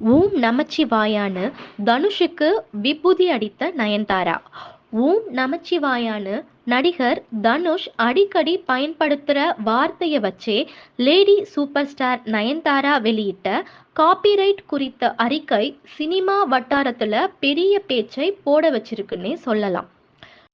ஓம் நமச்சிவாயான்னு தனுஷுக்கு விபூதி அடித்த நயன்தாரா. ஓம் நமச்சிவாயான்னு நடிகர் தனுஷ் அடிக்கடி பயன்படுத்துகிற வார்த்தையை வச்சே லேடி சூப்பர் ஸ்டார் நயன்தாரா வெளியிட்ட காப்பிரைட் குறித்த அறிக்கை சினிமா வட்டாரத்தில் பெரிய பேச்சை போட வச்சிருக்குன்னே சொல்லலாம்.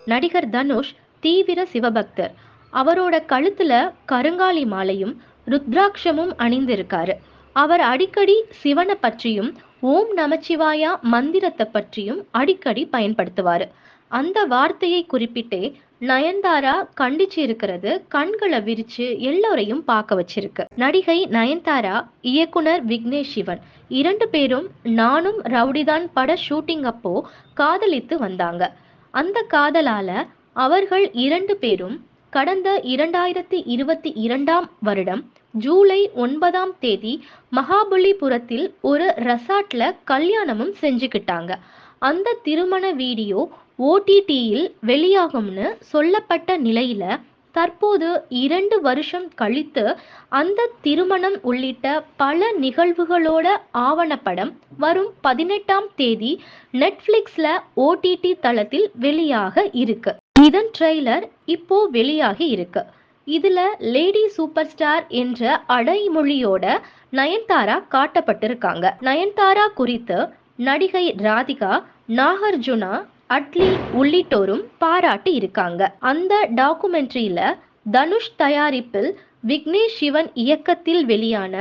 நடிகர் தனுஷ் தீவிர சிவபக்தர். அவரோட கழுத்தில் கருங்காலி மாலையும் ருத்ராட்சமும் அணிந்திருக்காரு. அவர் அடிக்கடி சிவனை பற்றியும் ஓம் நமச்சிவாயா மந்திரத்தை பற்றியும் அடிக்கடி பயன்படுத்துவாரு. அந்த வார்த்தையை குறிப்பிட்டே நயன்தாரா கண்டிச்சு இருக்கிறது கண்களை விரிச்சு எல்லோரையும் பார்க்க வச்சிருக்கு. நடிகை நயன்தாரா இயக்குனர் விக்னேஷ் சிவன் இரண்டு பேரும் நானும் ரவுடிதான் பட ஷூட்டிங் அப்போ காதலித்து வந்தாங்க. அந்த காதலால அவர்கள் இரண்டு பேரும் கடந்த இரண்டாயிரத்தி இருபத்தி இரண்டாம் வருடம் ஜூலை ஒன்பதாம் தேதி மகாபலிபுரத்தில் ஒரு ரெசார்ட்ல கல்யாணமும் செஞ்சுக்கிட்டாங்க. அந்த திருமண வீடியோ ஓடிடியில் வெளியாகும்னு சொல்லப்பட்ட நிலையில தற்போது இரண்டு வருஷம் கழித்து அந்த திருமணம் உள்ளிட்ட பல நிகழ்வுகளோட ஆவணப்படம் வரும் பதினெட்டாம் தேதி நெட்ஃப்ளிக்ஸ்ல ஓடிடி தளத்தில் வெளியாக இருக்கு. இதன் ட்ரெய்லர் இப்போ வெளியாகி இருக்கு. இதுல லேடி சூப்பர் ஸ்டார் என்ற அடைமொழியோட நயன்தாரா காட்டப்பட்டிருக்காங்க. நயன்தாரா குறித்து நடிகை ராதிகா நாகார்ஜுனா அட்லி உள்ளிட்டோரும் பாராட்டி இருக்காங்க. அந்த டாக்குமெண்ட்ரியில தனுஷ் தயாரிப்பில் விக்னேஷ் சிவன் இயக்கத்தில் வெளியான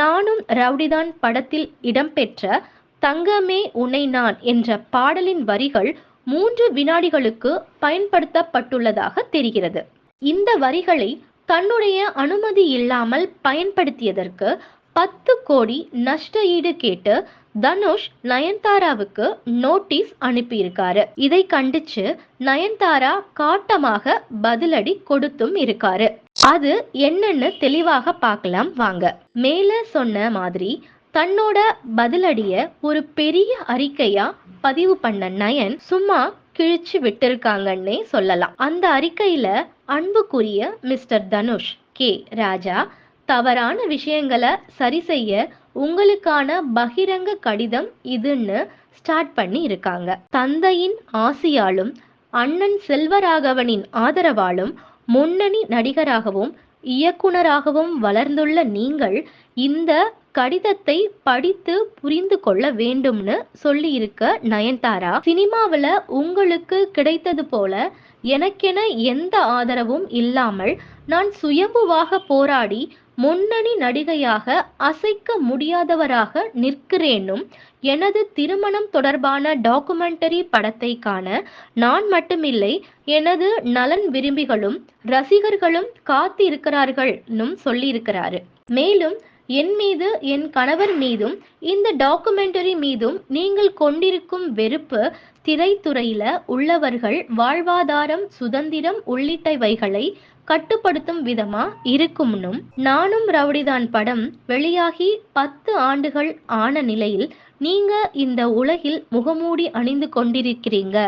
நானும் ரவுடிதான் படத்தில் இடம்பெற்ற தங்கமே உன்னை நான் என்ற பாடலின் வரிகள் மூன்று வினாடிகளுக்கு பயன்படுத்தப்பட்டுள்ளதாக தெரிகிறது. இந்த வரிகளை தன்னுடைய அனுமதி இல்லாமல் பயன்படுத்தியதற்கு பத்து கோடி நஷ்ட ஈடு கேட்டு தனுஷ் நயன்தாராவுக்கு நோட்டீஸ் அனுப்பியிருக்காரு. இதை கண்டிச்சு நயன்தாரா காட்டமாக பதிலடி கொடுத்தும் இருக்காரு. அது என்னன்னு தெளிவாக பார்க்கலாம் வாங்க. மேல சொன்ன மாதிரி தன்னோட பதிலடிய ஒரு பெரிய அறிக்கையா பதிவு பண்ண நயன் சும்மா கிழிச்சு விட்டிருக்காங்கன்னே சொல்லலாம். அந்த அறிக்கையில அன்புக்குரிய மிஸ்டர் தனுஷ் கே ராஜா தவறான விஷயங்களை சரி செய்ய உங்களுக்கான பகிரங்க கடிதம் இதுன்னு ஸ்டார்ட் பண்ணி இருக்காங்க. தந்தையின் ஆசியாலும் அண்ணன் செல்வராகவனின் ஆதரவாலும் முன்னணி நடிகராகவும் இயக்குனராகவும் வளர்ந்துள்ள நீங்கள் இந்த கடிதத்தை படித்து புரிந்து கொள்ள வேண்டும்னு சொல்லியிருக்க நயன்தாரா. சினிமாவில் உங்களுக்கு கிடைத்தது போல எனக்கென எந்த ஆதரவும் இல்லாமல் நான் சுயம்புவாக போராடி முன்னணி நடிகையாக அசைக்க முடியாதவராக நிற்கிறேனும் எனது திருமணம் தொடர்பான டாக்குமெண்டரி படத்தை காண நான் மட்டுமில்லை எனது நலன் விரும்பிகளும் ரசிகர்களும் காத்திருக்கிறார்கள்னும் சொல்லியிருக்கிறாரு. மேலும் என் மீது என் கணவர் மீதும் இந்த டாக்குமெண்டரி மீதும் நீங்கள் கொண்டிருக்கும் வெறுப்பு திரைத்துறையில உள்ளவர்கள் வாழ்வாதாரம் சுதந்திரம் உள்ளிட்டவைகளை கட்டுப்படுத்தும் விதமா இருக்கும்னும் நானும் ரவுடிதான் படம் வெளியாகி பத்து ஆண்டுகள் ஆன நிலையில் நீங்க இந்த உலகில் முகமூடி அணிந்து கொண்டிருக்கிறீங்க.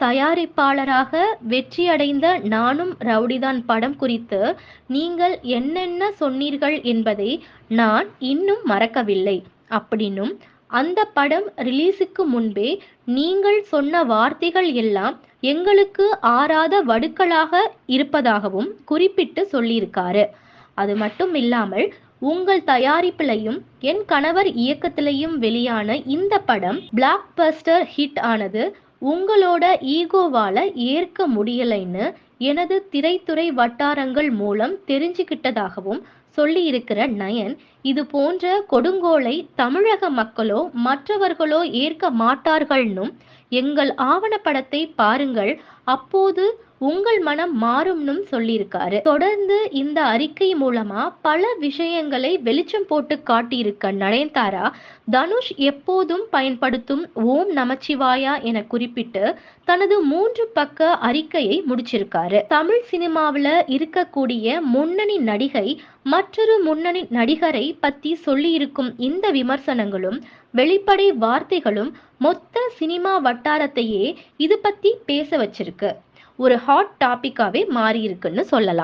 தயாரிப்பாளராக வெற்றியடைந்த நானும் ரவுடிதான் படம் குறித்து நீங்கள் என்னென்ன சொன்னீர்கள் என்பதை நான் இன்னும் மறக்கவில்லை. அப்படின்னும் அந்த படம் ரிலீஸுக்கு முன்பே நீங்கள் சொன்ன வார்த்தைகள் எல்லாம் எங்களுக்கு ஆறாத வடுக்களாக இருப்பதாகவும் குறிப்பிட்டு சொல்லியிருக்காரு. அது மட்டும் இல்லாமல் உங்கள் தயாரிப்பிலையும் என் கணவர் இயக்கத்திலையும் வெளியான இந்த படம் பிளாக் பஸ்டர் ஹிட் ஆனது உங்களோட ஈகோவால ஏற்க முடியலைன்னு எனது திரைத்துறை வட்டாரங்கள் மூலம் தெரிஞ்சுக்கிட்டதாகவும் சொல்லியிருக்கிற நயன் இது போன்ற கொடுங்கோலை தமிழக மக்களோ மற்றவர்களோ ஏற்க மாட்டார்கள்னும் எங்கள் ஆவணப்படத்தை பாருங்கள். அப்போது உங்கள் மனம் மாறும்னும் சொல்லியிருக்காரு. தொடர்ந்து இந்த அறிக்கை மூலமா பல விஷயங்களை வெளிச்சம் போட்டு காட்டியிருக்க நயன்தாரா தனுஷ் எப்போதும் பயன்படுத்தும் ஓம் நமச்சிவாயா என குறிப்பிட்டு தனது மூன்று பக்க அறிக்கையை முடிச்சிருக்காரு. தமிழ் சினிமாவில் இருக்கக்கூடிய முன்னணி நடிகை மற்றொரு முன்னணி நடிகரை பத்தி சொல்லியிருக்கும் இந்த விமர்சனங்களும் வெளிப்படை வார்த்தைகளும் மொத்த சினிமா வட்டாரத்தையே இது பத்தி பேச வச்சிருக்கு. ஒரு ஹாட் டாபிக்காவே மாறி இருக்குன்னு சொல்லலாம்.